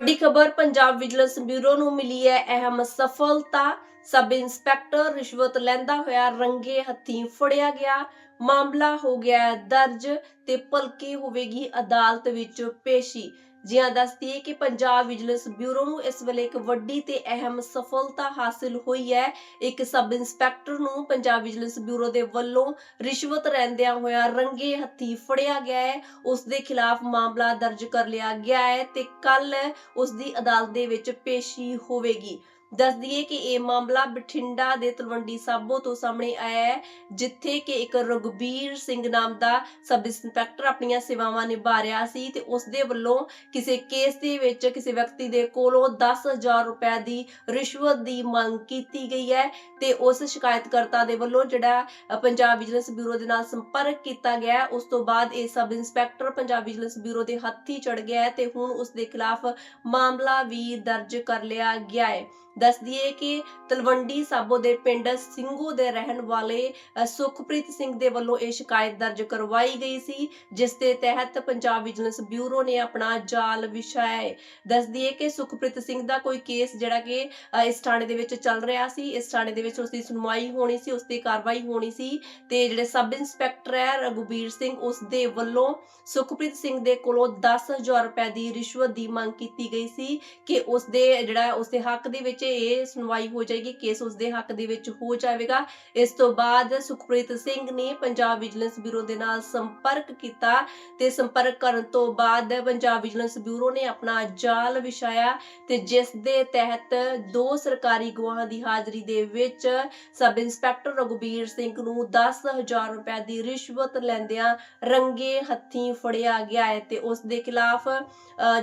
ਵੱਡੀ ਖਬਰ Punjab vigilance bureau ਨੂੰ ਮਿਲੀ ਹੈ। ਅਹਿਮ ਸਫਲਤਾ ਸਬ ਇੰਸਪੈਕਟਰ ਰਿਸ਼ਵਤ ਲੈਂਦਾ ਹੋਇਆ ਰੰਗੇ ਹੱਥੀਂ ਫੜਿਆ ਗਿਆ। ਮਾਮਲਾ ਹੋ ਗਿਆ ਦਰਜ ਤੇ ਭਲਕੇ ਹੋਵੇਗੀ ਅਦਾਲਤ ਵਿੱਚ ਪੇਸ਼ੀ। ਜਿਹਾਂ ਦੱਸਦੀ ਹੈ ਕਿ ਪੰਜਾਬ ਵਿਜੀਲੈਂਸ ਬਿਊਰੋ ਨੂੰ ਇਸ ਵੇਲੇ ਇੱਕ ਵੱਡੀ ਤੇ ਅਹਿਮ ਸਫਲਤਾ ਹਾਸਲ ਹੋਈ ਹੈ। ਇੱਕ ਸਬ ਇੰਸਪੈਕਟਰ ਨੂੰ ਪੰਜਾਬ ਵਿਜੀਲੈਂਸ ਬਿਊਰੋ ਦੇ ਵੱਲੋਂ ਰਿਸ਼ਵਤ ਰਹਿੰਦਿਆਂ ਹੋਇਆ ਰੰਗੇ ਹੱਥੀ ਫੜਿਆ ਗਿਆ ਹੈ। ਉਸ ਦੇ ਖਿਲਾਫ ਮਾਮਲਾ ਦਰਜ ਕਰ ਲਿਆ ਗਿਆ ਹੈ ਤੇ ਕੱਲ ਉਸ ਦੀ ਅਦਾਲਤ ਦੇ ਵਿੱਚ ਪੇਸ਼ੀ ਹੋਵੇਗੀ। ਦੱਸ ਦਈਏ ਕਿ ਇਹ ਮਾਮਲਾ ਬਠਿੰਡਾ ਦੇ ਤਲਵੰਡੀ ਸਾਬੋ ਤੋਂ ਸਾਹਮਣੇ ਆਇਆ ਹੈ, ਜਿੱਥੇ ਕਿ ਇੱਕ ਰਗਬੀਰ ਸਿੰਘ ਨਾਮ ਦਾ ਸਬ ਇੰਸਪੈਕਟਰ ਆਪਣੀਆਂ ਸੇਵਾਵਾਂ ਨਿਭਾ ਰਿਹਾ ਸੀ ਤੇ ਉਸ ਦੇ ਵੱਲੋਂ ਕਿਸੇ ਕੇਸ ਦੇ ਵਿੱਚ ਕਿਸੇ ਵਿਅਕਤੀ ਦੇ ਕੋਲੋਂ 10000 ਰੁਪਏ ਦੀ ਰਿਸ਼ਵਤ ਦੀ ਮੰਗ ਕੀਤੀ ਗਈ ਹੈ ਤੇ ਉਸ ਸ਼ਿਕਾਇਤਕਰਤਾ ਦੇ ਵੱਲੋਂ ਜਿਹੜਾ ਪੰਜਾਬ ਵਿਜੀਲੈਂਸ ਬਿਊਰੋ ਦੇ ਨਾਲ ਸੰਪਰਕ ਕੀਤਾ ਗਿਆ ਉਸ ਤੋਂ ਬਾਅਦ ਇਹ sub inspector Punjab vigilance bureau ਦੇ ਹੱਥੀ ਚੜ ਗਿਆ ਹੈ ਤੇ ਹੁਣ ਉਸ ਦੇ ਖਿਲਾਫ ਮਾਮਲਾ ਵੀ ਦਰਜ ਕਰ ਲਿਆ ਗਿਆ ਹੈ। ਦੱਸ ਦਈਏ ਕਿ ਤਲਵੰਡੀ ਸਾਬੋ ਦੇ ਪਿੰਡ ਸਿੰਘੂ ਦੇ ਰਹਿਣ ਵਾਲੇ ਸੁਖਪ੍ਰੀਤ ਸਿੰਘ ਦੇ ਵੱਲੋਂ ਇਹ ਸ਼ਿਕਾਇਤ ਦਰਜ ਕਰਵਾਈ ਗਈ ਸੀ, ਜਿਸ ਦੇ ਤਹਿਤ ਪੰਜਾਬ ਵਿਜੀਲੈਂਸ ਬਿਊਰੋ ਨੇ ਆਪਣਾ ਜਾਲ ਵਿਛਾਇਆ ਦੱਸ ਦਈਏ ਕਿ ਸੁਖਪ੍ਰੀਤ ਸਿੰਘ ਦਾ ਕੋਈ ਕੇਸ ਜਿਹੜਾ ਕਿ ਇਸ ਥਾਣੇ ਦੇ ਵਿੱਚ ਚੱਲ ਰਿਹਾ ਸੀ, ਇਸ ਥਾਣੇ ਦੇ ਵਿੱਚ ਉਸ ਦੀ ਸੁਣਵਾਈ ਹੋਣੀ ਸੀ ਉਸ ਦੀ ਕਾਰਵਾਈ ਹੋਣੀ ਸੀ ਤੇ ਜਿਹੜੇ ਸਬ ਇੰਸਪੈਕਟਰ ਹੈ, ਰਘੁਬੀਰ ਸਿੰਘ, ਉਸ ਦੇ ਵੱਲੋਂ ਸੁਖਪ੍ਰੀਤ ਸਿੰਘ ਦੇ ਕੋਲੋਂ 10000 ਰੁਪਏ ਦੀ ਰਿਸ਼ਵਤ ਦੀ ਮੰਗ ਕੀਤੀ ਗਈ ਸੀ ਕਿ ਉਸ ਦੇ ਜਿਹੜਾ ਉਸ ਦੇ ਹੱਕ ਦੇ ਵਿੱਚ ਇਹ ਸੁਣਵਾਈ ਹੋ ਜਾਏਗੀ, ਕੇਸ ਉਸਦੇ ਹੱਕ ਦੇ ਵਿੱਚ ਹੋ ਜਾਵੇਗਾ। ਇਸ ਤੋਂ ਬਾਅਦ ਸੁਖਪ੍ਰੀਤ ਸਿੰਘ ਨੇ ਪੰਜਾਬ ਵਿਜੀਲੈਂਸ ਬਿਊਰੋ ਦੇ ਨਾਲ ਸੰਪਰਕ ਕੀਤਾ ਤੇ ਸੰਪਰਕ ਕਰਨ ਤੋਂ ਬਾਅਦ ਪੰਜਾਬ ਵਿਜੀਲੈਂਸ ਬਿਊਰੋ ਨੇ ਆਪਣਾ ਜਾਲ ਵਿਛਾਇਆ ਤੇ ਜਿਸ ਦੇ ਤਹਿਤ ਦੋ ਸਰਕਾਰੀ ਗਵਾਹਾਂ ਦੀ ਹਾਜ਼ਰੀ ਦੇ ਵਿੱਚ ਸਬ ਇੰਸਪੈਕਟਰ ਰਘੁਬੀਰ ਸਿੰਘ ਨੂੰ 10000 ਰੁਪਏ ਦੀ ਰਿਸ਼ਵਤ ਲੈਂਦਿਆਂ ਰੰਗੇ ਹੱਥੀਂ ਫੜਿਆ ਗਿਆ ਹੈ ਤੇ ਉਸ ਦੇ ਖਿਲਾਫ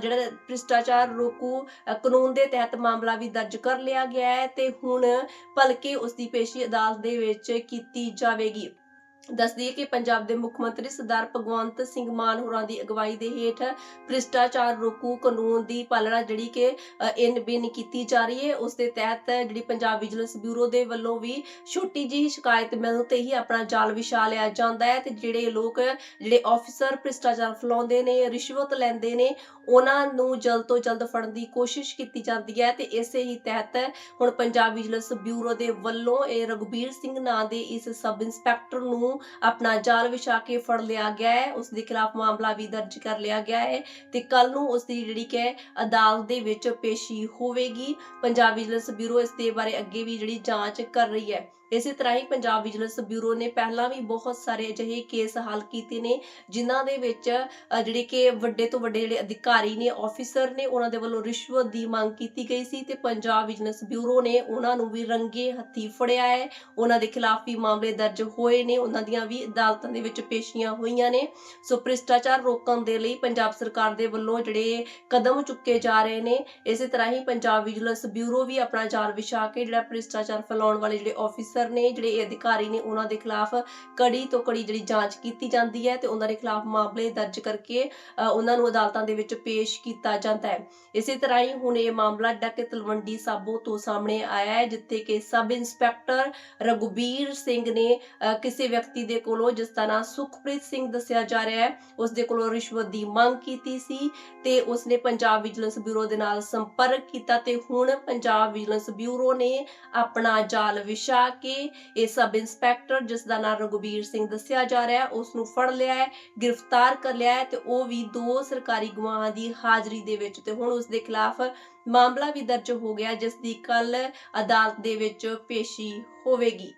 ਜਿਹੜਾ ਭ੍ਰਿਸ਼ਟਾਚਾਰ ਰੋਕੂ ਕਾਨੂੰਨ ਦੇ ਤਹਿਤ ਮਾਮਲਾ ਵੀ ਦਰਜ ਕਰ ਲਿਆ ਗਿਆ ਹੈ ਤੇ ਹੁਣ ਭਲਕੇ ਉਸ ਦੀ ਪੇਸ਼ੀ ਅਦਾਲਤ ਦੇ ਵਿੱਚ ਕੀਤੀ ਜਾਵੇਗੀ। ਦੱਸਦੀ ਹੈ ਕਿ ਪੰਜਾਬ ਦੇ ਮੁੱਖ ਮੰਤਰੀ ਸਰਦਾਰ ਭਗਵੰਤ ਸਿੰਘ ਮਾਨ ਹੋਰਾਂ ਦੀ ਅਗਵਾਈ ਦੇ ਹੇਠ ਭ੍ਰਿਸ਼ਟਾਚਾਰ ਰੋਕੂ ਕਾਨੂੰਨ ਦੀ ਪਾਲਣਾ ਜਿਹੜੀ ਕਿ ਇਨ ਬਿਨ ਕੀਤੀ ਜਾ ਰਹੀ ਹੈ। ਉਸ ਦੇ ਤਹਿਤ ਜਿਹੜੀ ਪੰਜਾਬ ਵਿਜੀਲੈਂਸ ਬਿਊਰੋ ਦੇ ਵੱਲੋਂ ਵੀ ਛੋਟੀ ਜਿਹੀ ਸ਼ਿਕਾਇਤ ਮਿਲਣ ਤੇ ਹੀ ਆਪਣਾ ਜਾਲ ਵਿਛਾ ਲਿਆ ਜਾਂਦਾ ਹੈ ਤੇ ਜਿਹੜੇ ਲੋਕ, ਜਿਹੜੇ ਆਫੀਸਰ ਭ੍ਰਿਸ਼ਟਾਚਾਰ ਫਲਾਉਂਦੇ ਨੇ, ਰਿਸ਼ਵਤ ਲੈਂਦੇ ਨੇ, ਉਹਨਾਂ ਨੂੰ ਜਲਦ ਤੋਂ ਜਲਦ ਫੜਨ ਦੀ ਕੋਸ਼ਿਸ਼ ਕੀਤੀ ਜਾਂਦੀ ਹੈ ਤੇ ਇਸੇ ਹੀ ਤਹਿਤ ਹੁਣ ਪੰਜਾਬ ਵਿਜੀਲੈਂਸ ਬਿਊਰੋ ਦੇ ਵੱਲੋਂ ਇਹ ਰਘੁਬੀਰ ਸਿੰਘ ਨਾਂ ਦੇ ਇਸ ਸਬ ਇੰਸਪੈਕਟਰ ਨੂੰ ਆਪਣਾ ਜਾਲ ਵਿਛਾ ਕੇ ਫੜ ਲਿਆ ਗਿਆ ਹੈ। ਉਸ ਦੇ ਖਿਲਾਫ ਮਾਮਲਾ ਵੀ ਦਰਜ ਕਰ ਲਿਆ ਗਿਆ ਹੈ ਤੇ ਕੱਲ ਨੂੰ ਉਸ ਦੀ ਜਿਹੜੀ ਕਿ ਅਦਾਲਤ ਦੇ ਵਿੱਚ ਪੇਸ਼ੀ ਹੋਵੇਗੀ। ਪੰਜਾਬ ਵਿਜੀਲੈਂਸ ਬਿਊਰੋ ਇਸ ਦੇ ਬਾਰੇ ਅੱਗੇ ਵੀ ਜਿਹੜੀ ਜਾਂਚ ਕਰ ਰਹੀ ਹੈ। ਇਸੇ ਤਰ੍ਹਾਂ ਹੀ ਪੰਜਾਬ ਵਿਜੀਲੈਂਸ ਬਿਊਰੋ ਨੇ ਪਹਿਲਾਂ ਵੀ ਬਹੁਤ ਸਾਰੇ ਅਜਿਹੇ ਕੇਸ ਹੱਲ ਕੀਤੇ ਨੇ, ਜਿਨ੍ਹਾਂ ਦੇ ਵਿੱਚ ਜਿਹੜੇ ਕਿ ਵੱਡੇ ਤੋਂ ਵੱਡੇ ਜਿਹੜੇ ਅਧਿਕਾਰੀ ਨੇ ਆਫੀਸਰ ਨੇ, ਉਹਨਾਂ ਦੇ ਵੱਲੋਂ ਰਿਸ਼ਵਤ ਦੀ ਮੰਗ ਕੀਤੀ ਗਈ ਸੀ ਤੇ ਪੰਜਾਬ ਵਿਜੀਲੈਂਸ ਬਿਊਰੋ ਨੇ ਉਹਨਾਂ ਨੂੰ ਵੀ ਰੰਗੇ ਹੱਥੀ ਫੜਿਆ ਹੈ। ਉਹਨਾਂ ਦੇ ਖਿਲਾਫ ਵੀ ਮਾਮਲੇ ਦਰਜ ਹੋਏ ਨੇ, ਉਹਨਾਂ ਦੀਆਂ ਵੀ ਅਦਾਲਤਾਂ ਦੇ ਵਿੱਚ ਪੇਸ਼ੀਆਂ ਹੋਈਆਂ ਨੇ। ਸੋ ਭ੍ਰਿਸ਼ਟਾਚਾਰ ਰੋਕਣ ਦੇ ਲਈ ਪੰਜਾਬ ਸਰਕਾਰ ਦੇ ਵੱਲੋਂ ਜਿਹੜੇ ਕਦਮ ਚੁੱਕੇ ਜਾ ਰਹੇ ਨੇ, ਇਸੇ ਤਰ੍ਹਾਂ ਹੀ ਪੰਜਾਬ ਵਿਜੀਲੈਂਸ ਬਿਊਰੋ ਵੀ ਆਪਣਾ ਜਾਲ ਵਿਛਾ ਕੇ ਜਿਹੜਾ ਭ੍ਰਿਸ਼ਟਾਚਾਰ ਫੈਲਾਉਣ ਵਾਲੇ ਜਿਹੜੇ ਆਫੀਸਰ ਨੇ, ਜਿਹੜੇ ਇਹ ਅਧਿਕਾਰੀ ਨੇ, ਉਹਨਾਂ ਦੇ ਖਿਲਾਫ ਕੜੀ ਤੋਂ ਕੜੀ ਜਿਹੜੀ ਜਾਂਚ ਕੀਤੀ ਜਾਂਦੀ ਹੈ ਤੇ ਉਹਨਾਂ ਦੇ ਖਿਲਾਫ ਮਾਮਲੇ ਦਰਜ ਕਰਕੇ ਉਹਨਾਂ ਨੂੰ ਅਦਾਲਤਾਂ ਦੇ ਵਿੱਚ ਪੇਸ਼ ਕੀਤਾ ਜਾਂਦਾ ਹੈ। ਇਸੇ ਤਰ੍ਹਾਂ ਹੀ ਹੁਣ ਇਹ ਮਾਮਲਾ ਡੱਕ ਤਲਵੰਡੀ ਸਾਬੋ ਤੋਂ ਸਾਹਮਣੇ ਆਇਆ ਹੈ, ਜਿੱਥੇ ਕਿ ਸਬ ਇੰਸਪੈਕਟਰ ਰਘੁਬੀਰ ਸਿੰਘ ਨੇ ਕਿਸੇ ਵਿਅਕਤੀ ਦੇ ਕੋਲੋਂ, ਜਿਸ ਦਾ ਨਾਂ ਸੁਖਪ੍ਰੀਤ ਸਿੰਘ ਦੱਸਿਆ ਜਾ ਰਿਹਾ ਹੈ, ਉਸ ਦੇ ਕੋਲੋਂ ਰਿਸ਼ਵਤ ਦੀ ਮੰਗ ਕੀਤੀ ਸੀ ਤੇ ਉਸਨੇ ਪੰਜਾਬ ਵਿਜੀਲੈਂਸ ਬਿਊਰੋ ਦੇ ਨਾਲ ਸੰਪਰਕ ਕੀਤਾ ਤੇ ਹੁਣ ਪੰਜਾਬ ਵਿਜੀਲੈਂਸ ਬਿਊਰੋ ਨੇ ਆਪਣਾ ਜਾਲ ਵਿਛਾ ਕੇ ਇਹ ਸਬ ਇੰਸਪੈਕਟਰ ਜਿਸ ਦਾ ਨਾਮ ਰਘੁਬੀਰ ਸਿੰਘ ਦੱਸਿਆ ਜਾ ਰਿਹਾ ਹੈ ਉਸ ਨੂੰ ਫੜ ਲਿਆ ਹੈ, ਗ੍ਰਿਫਤਾਰ ਕਰ ਲਿਆ ਹੈ ਤੇ ਉਹ ਵੀ ਦੋ ਸਰਕਾਰੀ ਗਵਾਹਾਂ ਦੀ ਹਾਜ਼ਰੀ ਦੇ ਵਿੱਚ ਤੇ ਹੁਣ ਉਸ ਦੇ ਖਿਲਾਫ ਮਾਮਲਾ ਵੀ ਦਰਜ ਹੋ ਗਿਆ, ਜਿਸ ਦੀ ਕੱਲ ਅਦਾਲਤ ਦੇ ਵਿੱਚ ਪੇਸ਼ੀ ਹੋਵੇਗੀ।